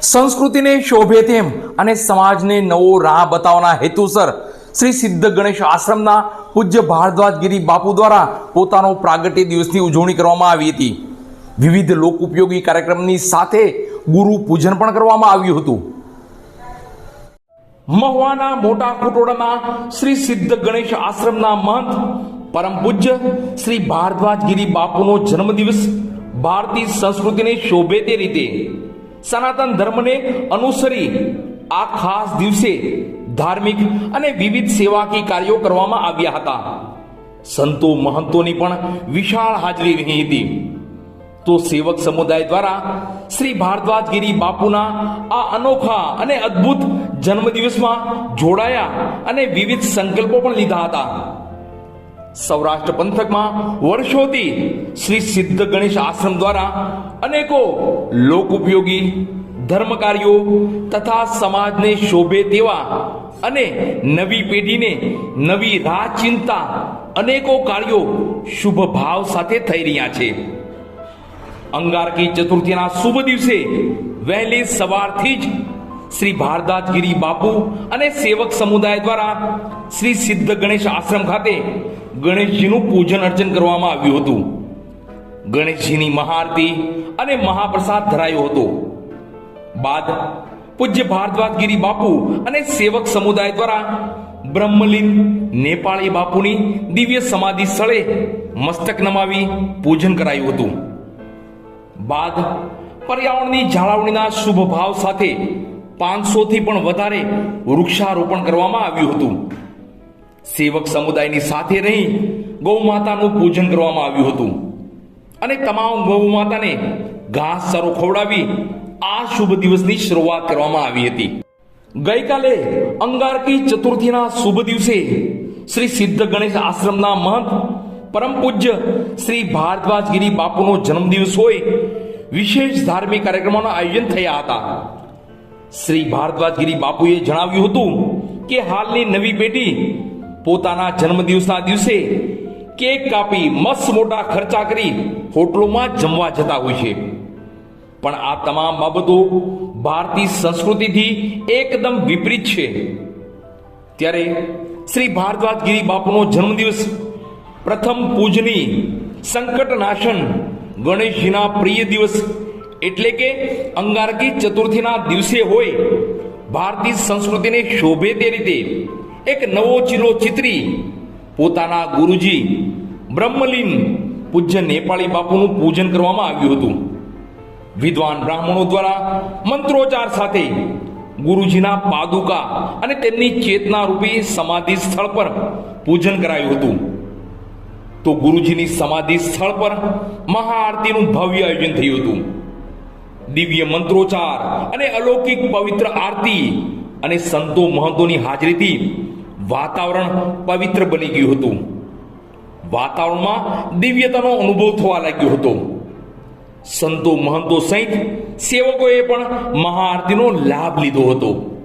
સંસ્કૃતિને શોભે તેમ અને સમાજને નવો રાહ બતાવવાના હેતુસર શ્રી સિદ્ધ ગણેશ આશ્રમના પૂજ્ય ભારદ્વાજગીરી બાપુ દ્વારા પોતાનો પ્રાગટ્ય દિવસની ઉજવણી કરવામાં આવી હતી. વિવિધ લોક ઉપયોગી કાર્યક્રમની સાથે ગુરુ પૂજન પણ કરવામાં આવ્યું હતું. મહુવાના મોટા કુટોડાના શ્રી સિદ્ધ ગણેશ આશ્રમના મહંત, પરમ પૂજ્ય શ્રી ભારદ્વાજગીરી બાપુનો જન્મદિવસ ભારતીય સંસ્કૃતિને શોભે તે રીતે સનાતન ધર્મને અનુસરી આ ખાસ દિવસે ધાર્મિક અને વિવિધ સેવાકી કાર્યો કરવામાં આવ્યા હતા. સંતો મહંતોની પણ વિશાળ હાજરી રહી હતી. તો સેવક સમુદાય દ્વારા શ્રી ભારદ્વાજગીરી બાપુના આ અનોખા અને અદ્ભુત જન્મદિવસમાં જોડાયા અને વિવિધ સંકલ્પો પણ લીધા હતા. સૌરાષ્ટ્ર પંથકમાં વર્ષોથી શ્રી સિદ્ધ ગણેશ આશ્રમ દ્વારા અનેકો લોક ઉપયોગી ધર્મ કાર્યો તથા સમાજને શોભે તેવા અને નવી પેઢીને નવી રાહ ચિંતા અનેકો કાર્યો શુભ ભાવ સાથે થઈ રહ્યા છે. અંગારકી ચતુર્થીના શુભ દિવસે વહેલી સવારથી જ શ્રી ભારદાસગીરી બાપુ અને સેવક સમુદાય દ્વારા શ્રી સિદ્ધ ગણેશ આશ્રમ ખાતે ગણેશજીનું પૂજન અર્ચન કરવામાં આવ્યું હતું. ગણેશજીની મહાઆરતી અને મહાપ્રસાદ ધરાયો હતો. બાદ પૂજ્ય ભારદ્વાજગીરી બાપુ અને સેવક સમુદાય દ્વારા બ્રહ્મલીન નેપાળી બાપુની દિવ્ય સમાધિ સ્થળે મસ્તક નમાવી પૂજન કરાયું હતું. બાદ પર્યાવરણની જાળવણીના શુભ ભાવ સાથે પાંચસો થી પણ વધારે વૃક્ષારોપણ કરવામાં આવ્યું હતું. સેવક સમુદાયની સાથે રહી ગૌ માતાનું પૂજન કરવામાં આવ્યું હતું. અને તમામ ગૌ માતાને ઘાસ ચારો ખવડાવી આ શુભ દિવસની શરૂઆત કરવામાં આવી હતી. ગઈકાલે અંગારકી ચતુર્થીના શુભ દિવસે શ્રી સિદ્ધ ગણેશ આશ્રમના મહંત પરમ પૂજ્ય શ્રી ભારદ્વાજગીરી બાપુનો જન્મદિવસ હોય વિશેષ ધાર્મિક કાર્યક્રમોના આયોજન થયા હતા. શ્રી ભારદ્વાજગીરી બાપુએ જણાવ્યું હતું કે હાલની નવી પેઢી પોતાના જન્મદિવસના દિવસે કેક કાપી મસ્ત મોટા ખર્ચા કરી હોટલોમાં જમવા જતા હોય છે. પણ આ તમામ બાબતો ભારતીય સંસ્કૃતિથી એકદમ વિપરીત છે. ત્યારે શ્રી ભારદ્વાજગીરી બાપુનો જન્મદિવસ પ્રથમ પૂજની સંકટ નાશન ગણેશજીના પ્રિય દિવસ એટલે કે અંગારકી ચતુર્થીના દિવસે હોય, ભારતીય સંસ્કૃતિને શોભે તે રીતે એક નવો ચીલો ચિત્રી પોતાના ગુરુજી બ્રહ્મલીન પૂજ્ય નેપાળી બાપુનું પૂજન કરવામાં આવ્યું હતું. વિદ્વાન બ્રાહ્મણો દ્વારા મંત્રોચ્ચાર સાથે ગુરુજીના પાદુકા અને તેમની ચેતના રૂપી સમાધિ સ્થળ પર પૂજન કરાયું હતું. તો ગુરુજીની સમાધિ સ્થળ પર મહાઆરતીનું ભવ્ય આયોજન થયું હતું. દિવ્ય મંત્રોચ્ચાર અને અલૌકિક પવિત્ર આરતી અને સંતો મહંતોની હાજરીથી વાતાવરણ પવિત્ર બની ગયું હતું. વાતાવરણમાં દિવ્યતાનો અનુભવ થવા લાગ્યો હતો. સંતો મહંતો સહિત સેવકોએ પણ મહાઆરતીનો લાભ લીધો હતો.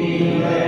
હે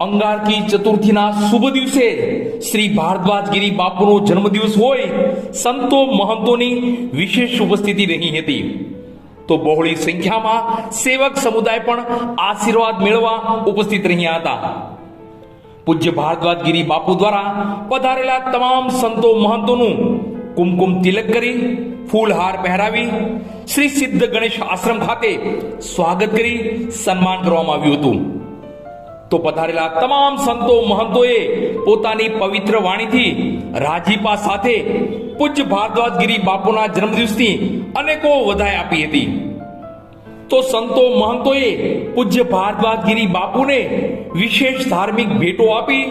અંગારકી ચતુર્થીના શુભ દિવસે શ્રી ભારદ્વાજગીરી બાપુનો જન્મદિવસ હોય, સંતો મહંતોની વિશેષ ઉપસ્થિતિ રહી હતી. તો બહોળી સંખ્યામાં સેવક સમુદાય પણ આશીર્વાદ મેળવવા ઉપસ્થિત રહ્યા હતા. પૂજ્ય ભારદ્વાજગીરી બાપુ દ્વારા પધારેલા તમામ સંતો મહંતોનું કુમકુમ તિલક કરી ફૂલહાર પહેરાવી, શ્રી સિદ્ધ ગણેશ આશ્રમ ખાતે સ્વાગત કરી સન્માન કરવામાં આવ્યું હતું. તો પધારેલા તમામ સંતો મહંતોએ પોતાની પવિત્ર વાણીથી રાજીપા સાથે પૂજ્ય ભારદ્વાજગીરી બાપુના જન્મદિવસની અનેકો વધાઈ આપી હતી. તો સંતો મહંતોએ પૂજ્ય ભારદ્વાજગીરી બાપુને વિશેષ ધાર્મિક ભેટો આપી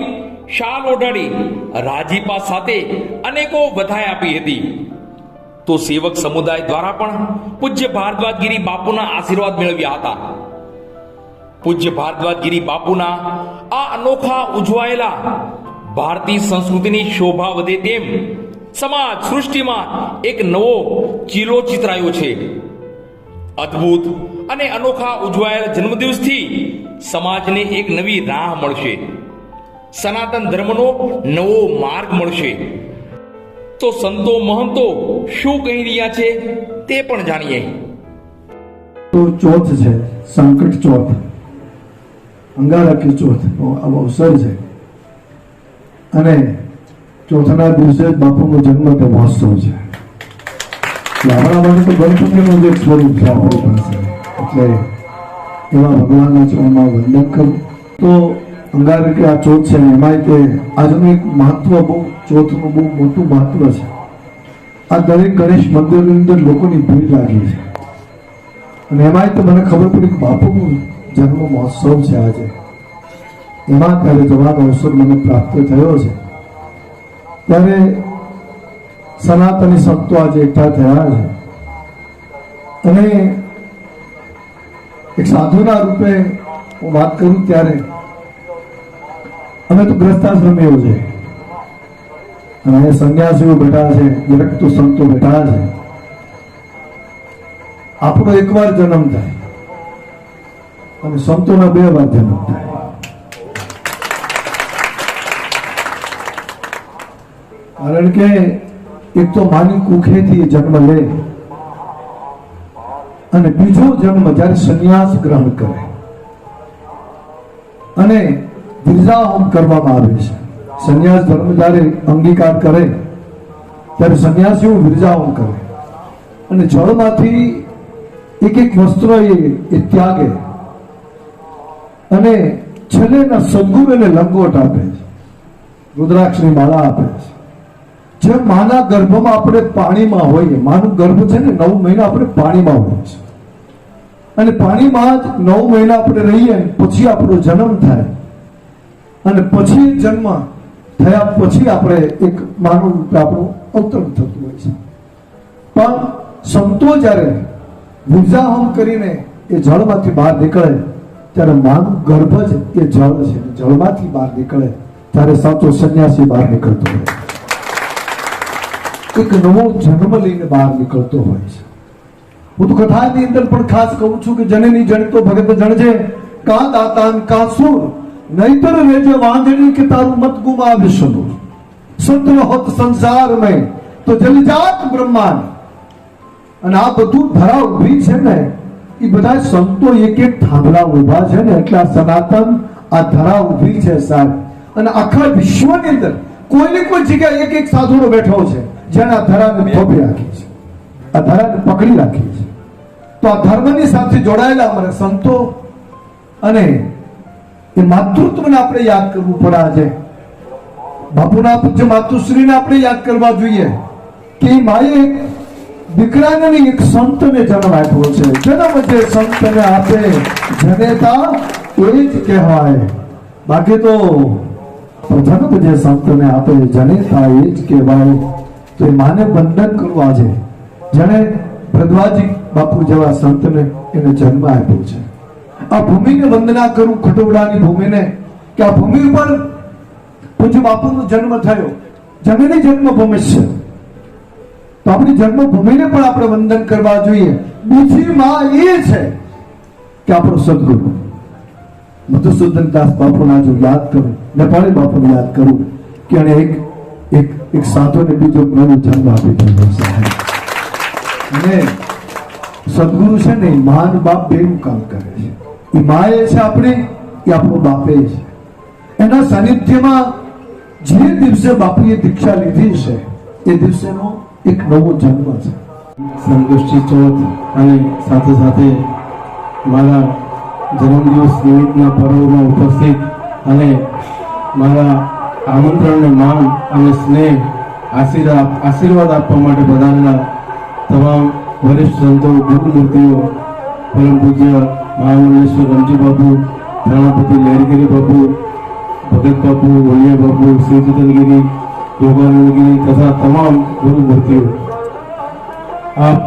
શાલ ઓઢાડી રાજીપા સાથે અનેકો વધાઈ આપી હતી. તો સેવક સમુદાય દ્વારા પણ પૂજ્ય ભારદ્વાજગીરી બાપુના આશીર્વાદ મેળવ્યા હતા. પૂજ્ય ભારદ્વાજગીરી બાપુના આ અનોખા ઉજવાયેલા ભારતીય સંસ્કૃતિની શોભા વધે તેમ સમાજ સૃષ્ટિમાં એક નવો ચીલો ચિતરાયો છે. અદ્ભુત અને અનોખા ઉજવાયેલા જન્મદિવસથી સમાજને એક નવી રાહ મળશે. સનાતન ધર્મનો નવો માર્ગ મળશે. તો સંતો મહંતો શું કહી રહ્યા છે તે પણ જાણીએ. તો ચોથ છે, સંકટ ચોથ. અંગારકી ચોથ ચોથનો આ અવસર છે. અને ચોથના દિવસે બાપુનો જન્મ તે મહોત્સવ છે. આપણા માટે તો ગણપતિનું જ એક સ્વરૂપ છે, આપણું એટલે એવા ભગવાનના ચરણમાં વંદન કરું. તો અંગારકી આ ચોથ છે એમાંય તે આજનું એક મહત્વ બહુ, ચોથનું બહુ મોટું મહત્વ છે. આ દરેક ગણેશ મંદિરની અંદર લોકોની ભીડ લાગી છે. અને એમાંય તો મને ખબર પડી કે બાપુનું જન્મ મહોત્સવ છે આજે. એમાં ત્યારે જવાનો અવસર મને પ્રાપ્ત થયો છે. ત્યારે સનાતની સંતો આજે એકઠા થયા છે. અને એક સાધુના રૂપે હું વાત કરું ત્યારે અમે તો ગ્રસ્તાશ્રમીઓ છે. અને અહીંયા સંન્યાસીઓ બેઠા છે, વિરક્ત સંતો બેઠા છે. આપણો એકવાર જન્મ થાય. અને સંતોના બે માધ્યમો કારણ કે એક તો માની કુખેથી જન્મ લે અને બીજો જન્મ જ્યારે સંન્યાસ ગ્રહણ કરે. અને ગિરજાહોમ કરવામાં આવે છે. સંન્યાસ ધર્મ જ્યારે અંગીકાર કરે, ત્યારે સંન્યાસીઓ વિરજાહોમ કરે. અને જળમાંથી એક એક વસ્ત્ર એ ત્યાગે. અને છેલ્લે એના સદગુરુ એને લંગોટ આપે છે. રુદ્રાક્ષની માળા આપે છે. જે માના ગર્ભમાં આપણે પાણીમાં હોઈએ, માનું ગર્ભ છે ને, નવ મહિના આપણે પાણીમાં હોય છે. અને પાણીમાં જ નવ મહિના આપણે રહીએ પછી આપણો જન્મ થાય. અને પછી જન્મ થયા પછી આપણે એક માનવ રૂપે આપણું અવતરણ થતું હોય છે. પણ સંતો જ્યારે વિઝાહમ કરીને એ જળમાંથી બહાર નીકળે ત્યારે માનું ગર્ભ જ એ જળ છે. જળમાંથી બહાર નીકળે ત્યારે સાચો સંન્યાસી બહાર નીકળતો હોય. એક નવો જન્મ લઈને બહાર નીકળતો હોય છે. હું તો કથાની અંદર પણ ખાસ કહું છું કે જનની જણતો ભગત જણજે કા દાતાન કા સુર, નહીતર રેજે વાંધણી કે તારું મત ગુમાવીશું સંત હોત સંસાર મેં તો જલજાત બ્રહ્માંડ અને આ બધું ધરા ઊભી છે ને એ બધા સંતો એક એક થાંભલા ઊભા છે ને એટલે સનાતન આ ધરા ઊભી છે સાહેબ. અને આખા વિશ્વની અંદર કોઈને કોઈ જગ્યાએ એક એક સાધુનો બેઠો છે જેને આ ધરાને થોભી રાખી છે. આ ધરાને પકડી રાખી છે. તો આ ધર્મની સાથે જોડાયેલા અમારા સંતો અને એ માતૃત્વને આપણે યાદ કરવું પડે આજે. બાપુના પૂજ્ય માતુશ્રીને આપણે યાદ કરવા જોઈએ કે માએ દીકરાને એક સંતને જન્મ આપ્યો છે. જન્મ જે સંતને આપે. જનેતા એ જ કહેવાય. બાકી તો જન્મ જે સંતને આપે. જનેતા એ જ કહેવાય. તો એ માને બંધન કરવું આજે જેણે ભરદ્વાજી બાપુ જેવા સંતને એને જન્મ આપ્યો છે. આ ભૂમિને વંદના કરું ખટોડાની ભૂમિને કે આ ભૂમિ ઉપર પૂજ્ય બાપુનો જન્મ થયો. જમીની જન્મભૂમિ છે. તો આપણી જન્મભૂમિને પણ આપણે વંદન કરવા જોઈએ. બીજી માં એ છે કે આપણો સદગુરુ. મધુસૂદન દાસ બાપુના જો યાદ કરું, નેપાળી બાપુને યાદ કરું, કે એને એક એક એક સાધુને બીજો નવો જન્મ આપી દીધો અને સદગુરુ છે ને માન બાપ બેનું કામ કરે છે. એ માએ છે આપણી, એ આપણો બાપે છે. એના સાનિધ્યમાં જે દિવસે બાપુએ દીક્ષા લીધી છે, એ દિવસેનો એક નવો જન્મ છે. સંગોષ્ઠી ચોથ અને સાથે સાથે મારા જન્મદિવસ નિમિત્તના પર્વમાં ઉપસ્થિત અને મારા આમંત્રણને માન અને સ્નેહ આશીર્વાદ આશીર્વાદ આપવા માટે બધાના તમામ વરિષ્ઠ સંતો, ગુરુમૂર્તિઓ, પરમ પૂજ્ય મહામંડલેશ્વર રમજી બાપુ પ્રણાપતિ લહેરગીરી બાપુ ભગત બાપુ વલિયા બાપુ શિવચંદગીરી યોગાનંદગીરી તથા તમામ ગુરુમૂર્તિઓ આપ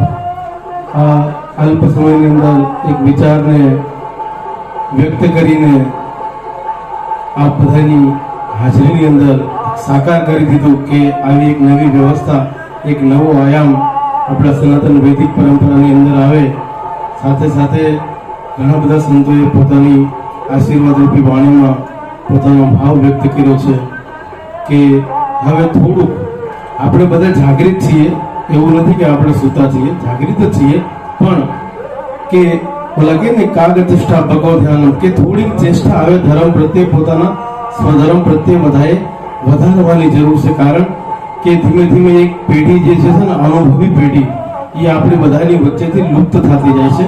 આ અલ્પ સમયની અંદર એક વિચારને વ્યક્ત કરીને આપ બધાની હાજરીની અંદર સાકાર કરી દીધું કે આવી એક નવી વ્યવસ્થા, એક નવો આયામ આપણા સનાતન વૈદિક પરંપરાની અંદર આવે. સાથે સાથે ઘણા બધા સંતોએ પોતાની આશીર્વાદરૂપી વાણીમાં પોતાનો ભાવ વ્યક્ત કર્યો છે કે હવે થોડુંક આપણે બધા જાગૃત છીએ, એવું નથી કે આપણે સૂતા છીએ, જાગૃત જ છીએ, પણ કે ઓલા કે ને, કાગતિષ્ઠા ભગવ ધ્યાન કે થોડીક ચેષ્ટા આવે ધર્મ પ્રત્યે, પોતાના સ્વધર્મ પ્રત્યે બધાએ વધારવાની જરૂર છે. કારણ કે ધીમે ધીમે એક પેઢી જે છે ને, અનુભવી પેઢી, એ આપણી બધાની વચ્ચેથી લુપ્ત થતી જાય છે.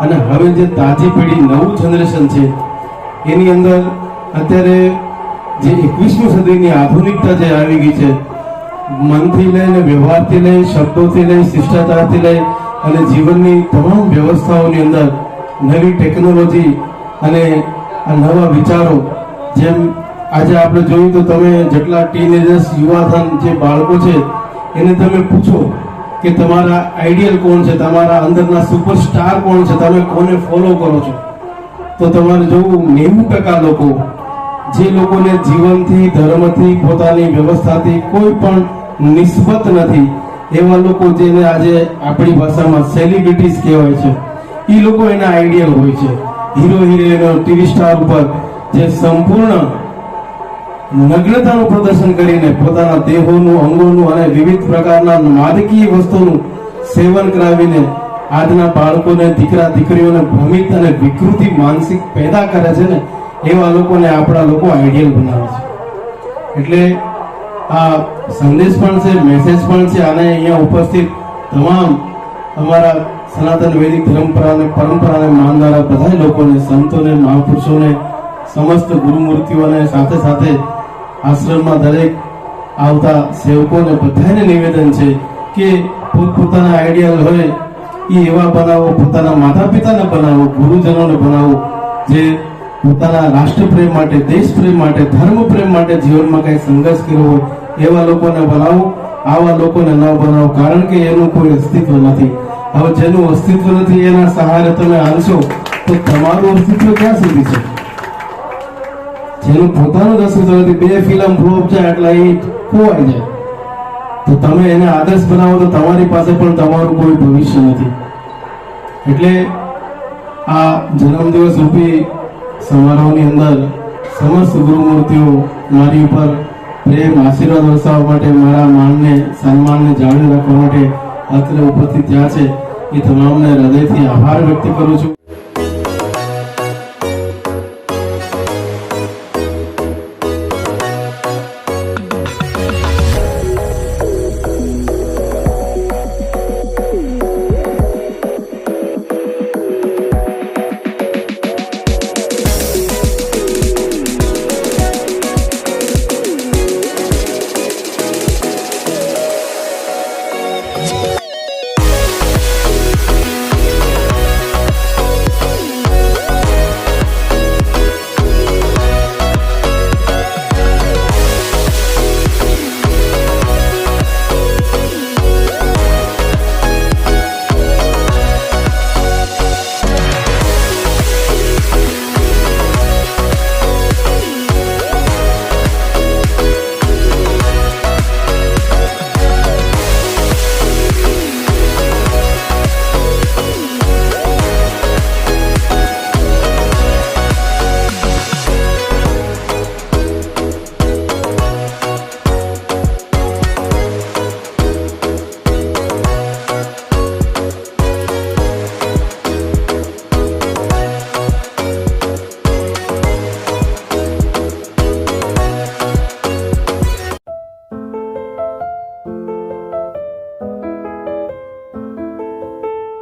અને હવે જે તાજી પેઢી નવું જનરેશન છે, એની અંદર અત્યારે જે એકવીસમી સદીની આધુનિકતા જે આવી ગઈ છે, મનથી લઈને વ્યવહારથી લઈ શબ્દોથી લઈ શિષ્ટાચારથી લઈ અને જીવનની તમામ વ્યવસ્થાઓની અંદર નવી ટેકનોલોજી અને આ નવા વિચારો, જેમ આજે આપણે જોયું તો તમે જેટલા ટીનેજર્સ યુવાધન જે બાળકો છે, એને તમે પૂછો કે તમારા આઈડિયલ કોણ છે, તમારા અંદરના સુપરસ્ટાર કોણ છે, તમે કોને ફોલો કરો છો? તો તમારે જોવું નેવું ટકા લોકો જે લોકોને જીવનથી, ધર્મથી, પોતાની વ્યવસ્થાથી કોઈ પણ નિસ્બત નથી, એવા લોકો જેને આજે આપણી ભાષામાં સેલિબ્રિટીઝ કહેવાય છે એ લોકો એના આઈડિયલ હોય છે. હીરો, હિરોઈનો ટીવી સ્ટાર ઉપર જે સંપૂર્ણ નગ્નતાનું પ્રદર્શન કરીને પોતાના દેહોનું, અંગોનું અને વિવિધ પ્રકારના માદકીય વસ્તુનું સેવન કરાવીને આજના બાળકોને, દીકરા, દીકરીઓને ભ્રમિત અને વિકૃતિ માનસિક પેદા કરે છે ને એવા લોકોને આપણા લોકો આઈડિયલ બનાવે છે. એટલે આ સંદેશ પણ છે મેસેજ પણ છે, અને અહીંયા ઉપસ્થિત તમામ અમારા સનાતન વૈદિક પરંપરાને પરંપરાને માનનારા બધા લોકોને, સંતોને, મહાપુરુષોને, સમસ્ત ગુરુમૂર્તિઓને, સાથે સાથે આશ્રમમાં દરેક આવતા સેવકોને બધાને નિવેદન છે કે પોતપોતાના આઈડિયલ હોય એ એવા બનાવો, પોતાના માતા પિતાને બનાવો, ગુરુજનોને બનાવો, જે પોતાના રાષ્ટ્ર પ્રેમ માટે દેશ પ્રેમ માટે ધર્મ પ્રેમ માટે જીવનમાં કઈ સંઘર્ષ કર્યો હોય, એવા લોકોને બનાવો, આવા લોકોને ન બનાવો, કારણ કે એનું કોઈ અસ્તિત્વ નથી. હવે જેનું અસ્તિત્વ નથી, એના સહારે તમે હાલશો, તો તમારું અસ્તિત્વ ક્યાં સુધી છે? જેનું પોતાનું અસ્તિત્વ નથી, બે ફિલ્મ ફ્લોપ જાય એટલે એ ખોવાઈ જાય. તો તમે એને આદર્શ બનાવો, તો તમારી પાસે પણ તમારું કોઈ ભવિષ્ય નથી. એટલે આ જન્મદિવસ રૂપી સમારોહની અંદર સમસ્ત ગુરુમૂર્તિઓ મારી ઉપર પ્રેમ, આશીર્વાદ વરસાવવા માટે મારા માનને, સન્માનને જાળવી રાખવા માટે અત્રે ઉપસ્થિત થયા છે. એ તમામને હૃદયથી આભાર વ્યક્ત કરું છું.